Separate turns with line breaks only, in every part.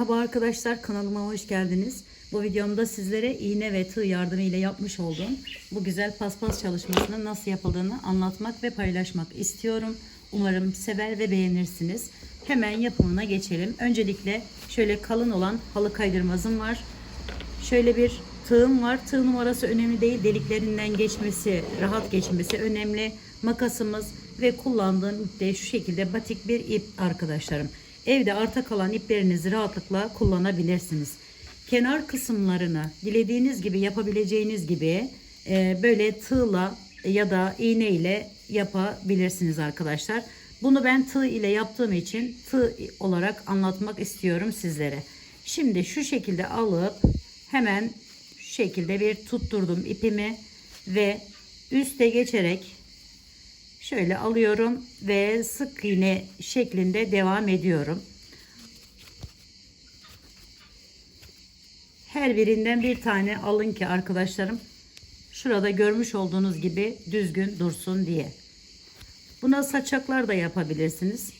Merhaba arkadaşlar kanalıma hoş geldiniz. Bu videomda sizlere iğne ve tığ yardımıyla yapmış olduğum bu güzel paspas çalışmasının nasıl yapıldığını anlatmak ve paylaşmak istiyorum. Umarım sever ve beğenirsiniz. Hemen yapımına geçelim. Öncelikle şöyle kalın olan halı kaydırmazım var. Şöyle bir tığım var. Tığ numarası önemli değil. Deliklerinden geçmesi, rahat geçmesi önemli. Makasımız ve kullandığım ip de şu şekilde batik bir ip arkadaşlarım. Evde arta kalan iplerinizi rahatlıkla kullanabilirsiniz. Kenar kısımlarını dilediğiniz gibi yapabileceğiniz gibi e, böyle tığla ya da iğne ile yapabilirsiniz arkadaşlar. Bunu ben tığ ile yaptığım için tığ olarak anlatmak istiyorum sizlere. Şimdi şu şekilde alıp hemen şu şekilde bir tutturdum ipimi ve üste geçerek şöyle alıyorum ve sık iğne şeklinde devam ediyorum. Her birinden bir tane alın ki arkadaşlarım şurada görmüş olduğunuz gibi düzgün dursun diye. Buna saçaklar da yapabilirsiniz.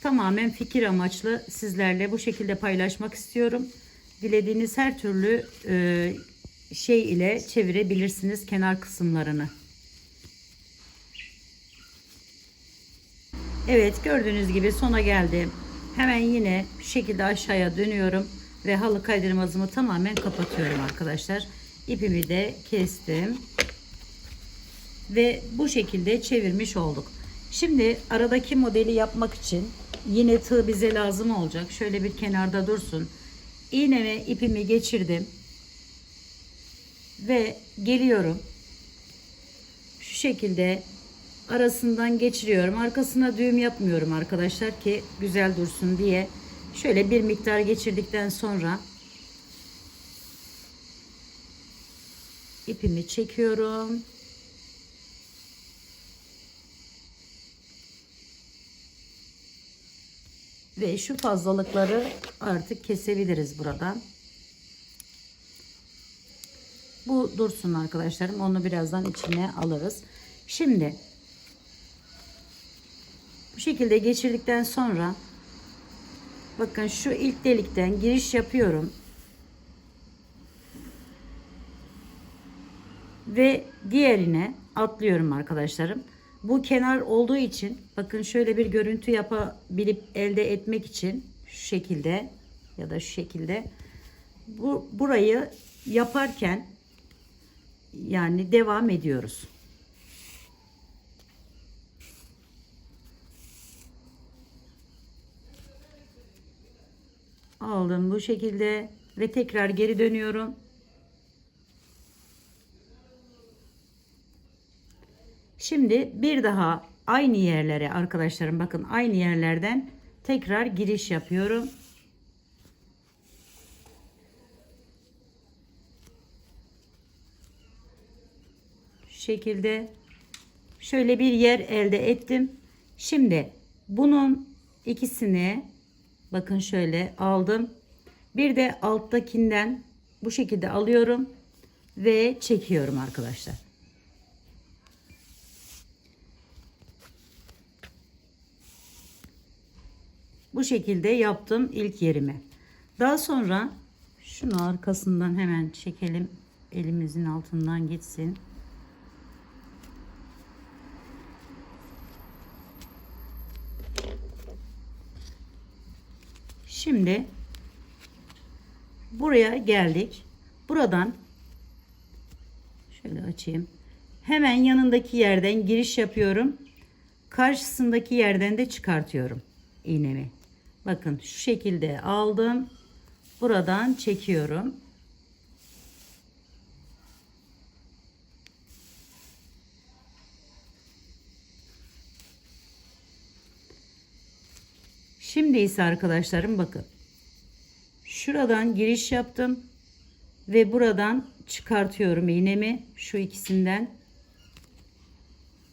Tamamen fikir amaçlı sizlerle bu şekilde paylaşmak istiyorum. Dilediğiniz her türlü e, şey ile çevirebilirsiniz kenar kısımlarını. Evet gördüğünüz gibi sona geldim. Hemen yine şu şekilde aşağıya dönüyorum ve halı kaydırmazımı tamamen kapatıyorum arkadaşlar. İpimi de kestim. Ve bu şekilde çevirmiş olduk. Şimdi aradaki modeli yapmak için yine tığ bize lazım olacak. Şöyle bir kenarda dursun. İğneme ipimi geçirdim. Ve geliyorum. Şu şekilde arasından geçiriyorum. Arkasına düğüm yapmıyorum arkadaşlar ki güzel dursun diye. Şöyle bir miktar geçirdikten sonra ipimi çekiyorum. Ve şu fazlalıkları artık kesebiliriz buradan. Bu dursun arkadaşlarım. Onu birazdan içine alırız. Şimdi bu şekilde geçirdikten sonra bakın şu ilk delikten giriş yapıyorum. Ve diğerine atlıyorum arkadaşlarım. Bu kenar olduğu için bakın şöyle bir görüntü yapabilip elde etmek için şu şekilde ya da şu şekilde bu burayı yaparken yani devam ediyoruz. Aldım bu şekilde ve tekrar geri dönüyorum. Şimdi bir daha aynı yerlere arkadaşlarım bakın aynı yerlerden tekrar giriş yapıyorum. Şu şekilde şöyle bir yer elde ettim. Şimdi bunun ikisini Bakın şöyle aldım. Bir de alttakinden bu şekilde alıyorum ve çekiyorum arkadaşlar. Bu şekilde yaptım ilk yerimi. Daha sonra şunu arkasından hemen çekelim. Elimizin altından gitsin. Şimdi buraya geldik. Buradan şöyle açayım. Hemen yanındaki yerden giriş yapıyorum. Karşısındaki yerden de çıkartıyorum iğnemi. Bakın şu şekilde aldım. Buradan çekiyorum. Şimdi ise arkadaşlarım bakın. Şuradan giriş yaptım. Ve buradan çıkartıyorum iğnemi. Şu ikisinden.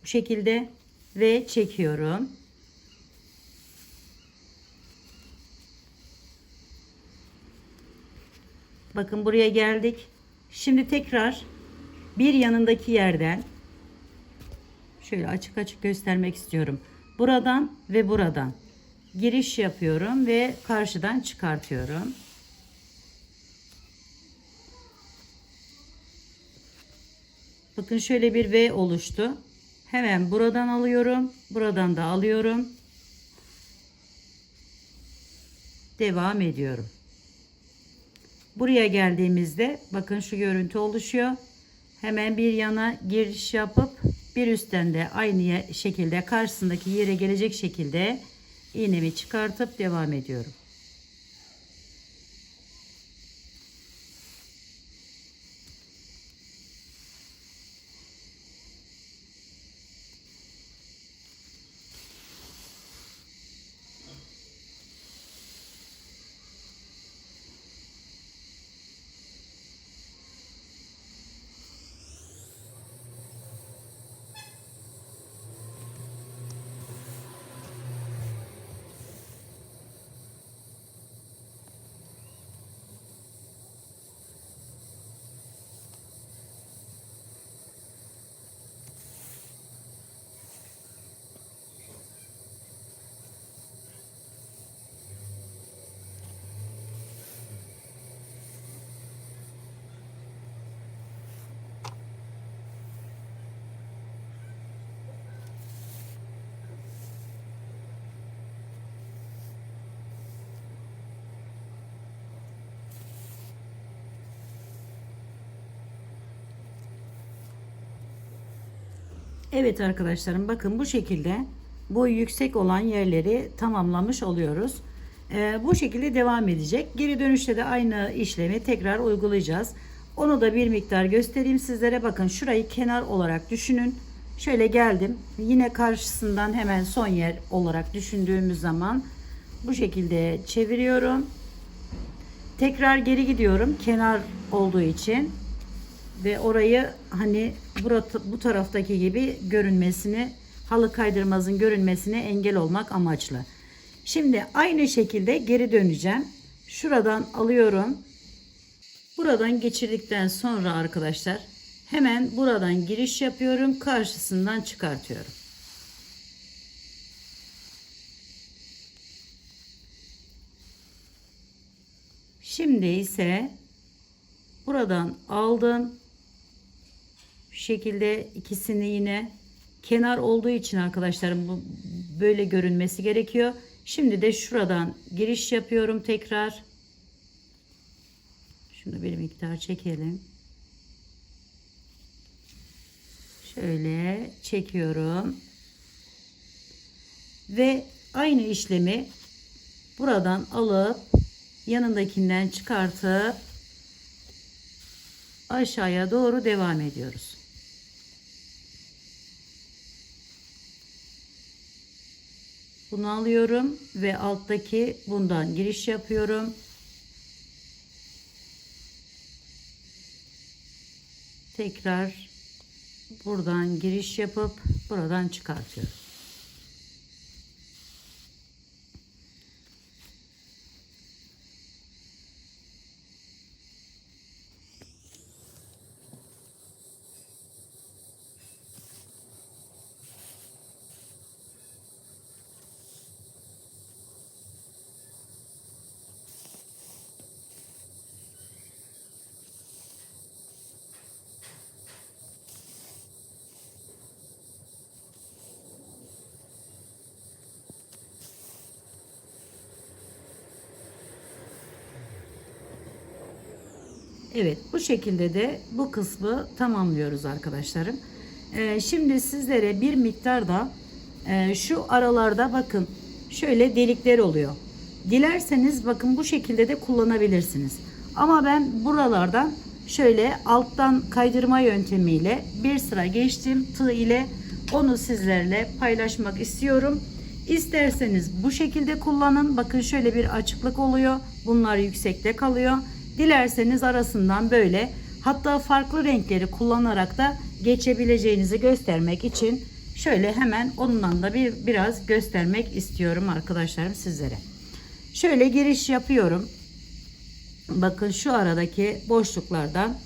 Bu şekilde. Ve çekiyorum. Bakın buraya geldik. Şimdi tekrar bir yanındaki yerden şöyle açık açık göstermek istiyorum. Buradan ve buradan giriş yapıyorum ve karşıdan çıkartıyorum. Bakın şöyle bir V oluştu. Hemen buradan alıyorum. Buradan da alıyorum. Devam ediyorum. Buraya geldiğimizde bakın şu görüntü oluşuyor. Hemen bir yana giriş yapıp bir üstten de aynı şekilde karşısındaki yere gelecek şekilde iğnemi çıkartıp devam ediyorum. Evet arkadaşlarım bakın bu şekilde boy yüksek olan yerleri tamamlamış oluyoruz. Ee, bu şekilde devam edecek. Geri dönüşte de aynı işlemi tekrar uygulayacağız. Onu da bir miktar göstereyim sizlere. Bakın şurayı kenar olarak düşünün. Şöyle geldim. Yine karşısından hemen son yer olarak düşündüğümüz zaman bu şekilde çeviriyorum. Tekrar geri gidiyorum kenar olduğu için ve orayı hani burat, bu taraftaki gibi görünmesini halı kaydırmazın görünmesine engel olmak amaçlı. Şimdi aynı şekilde geri döneceğim. Şuradan alıyorum. Buradan geçirdikten sonra arkadaşlar hemen buradan giriş yapıyorum. Karşısından çıkartıyorum. Şimdi ise buradan aldım. Şu şekilde ikisini yine kenar olduğu için arkadaşlarım bu böyle görünmesi gerekiyor. Şimdi de şuradan giriş yapıyorum tekrar. Şunu bir miktar çekelim. Şöyle çekiyorum. Ve aynı işlemi buradan alıp yanındakinden çıkartıp aşağıya doğru devam ediyoruz. Bunu alıyorum ve alttaki bundan giriş yapıyorum. Tekrar buradan giriş yapıp buradan çıkartıyorum. Evet bu şekilde de bu kısmı tamamlıyoruz arkadaşlarım. Ee, şimdi sizlere bir miktar da e, şu aralarda bakın şöyle delikler oluyor. Dilerseniz bakın bu şekilde de kullanabilirsiniz. Ama ben buralardan şöyle alttan kaydırma yöntemiyle bir sıra geçtim tığ ile onu sizlerle paylaşmak istiyorum. İsterseniz bu şekilde kullanın. Bakın şöyle bir açıklık oluyor. Bunlar yüksekte kalıyor. Dilerseniz arasından böyle hatta farklı renkleri kullanarak da geçebileceğinizi göstermek için şöyle hemen ondan da bir biraz göstermek istiyorum arkadaşlarım sizlere. Şöyle giriş yapıyorum. Bakın şu aradaki boşluklardan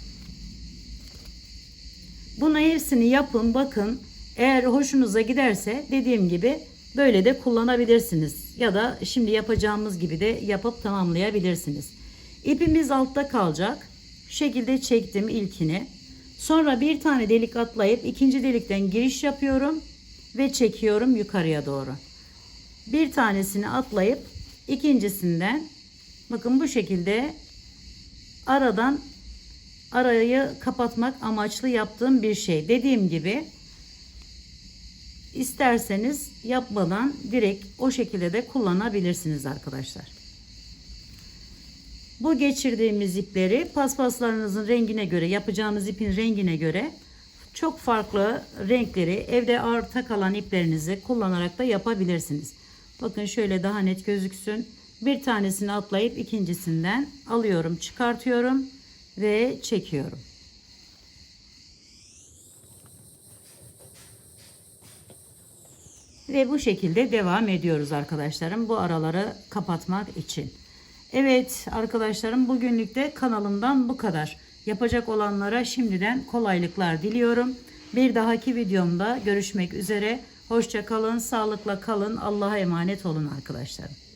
bunu hepsini yapın bakın eğer hoşunuza giderse dediğim gibi Böyle de kullanabilirsiniz. Ya da şimdi yapacağımız gibi de yapıp tamamlayabilirsiniz. İpimiz altta kalacak. Şu şekilde çektim ilkini. Sonra bir tane delik atlayıp ikinci delikten giriş yapıyorum ve çekiyorum yukarıya doğru. Bir tanesini atlayıp ikincisinden bakın bu şekilde aradan arayı kapatmak amaçlı yaptığım bir şey. Dediğim gibi isterseniz yapmadan direkt o şekilde de kullanabilirsiniz arkadaşlar. Bu geçirdiğimiz ipleri paspaslarınızın rengine göre yapacağınız ipin rengine göre çok farklı renkleri evde arta kalan iplerinizi kullanarak da yapabilirsiniz. Bakın şöyle daha net gözüksün. Bir tanesini atlayıp ikincisinden alıyorum, çıkartıyorum ve çekiyorum. Ve bu şekilde devam ediyoruz arkadaşlarım bu araları kapatmak için. Evet arkadaşlarım bugünlük de kanalımdan bu kadar. Yapacak olanlara şimdiden kolaylıklar diliyorum. Bir dahaki videomda görüşmek üzere. Hoşça kalın, sağlıkla kalın. Allah'a emanet olun arkadaşlarım.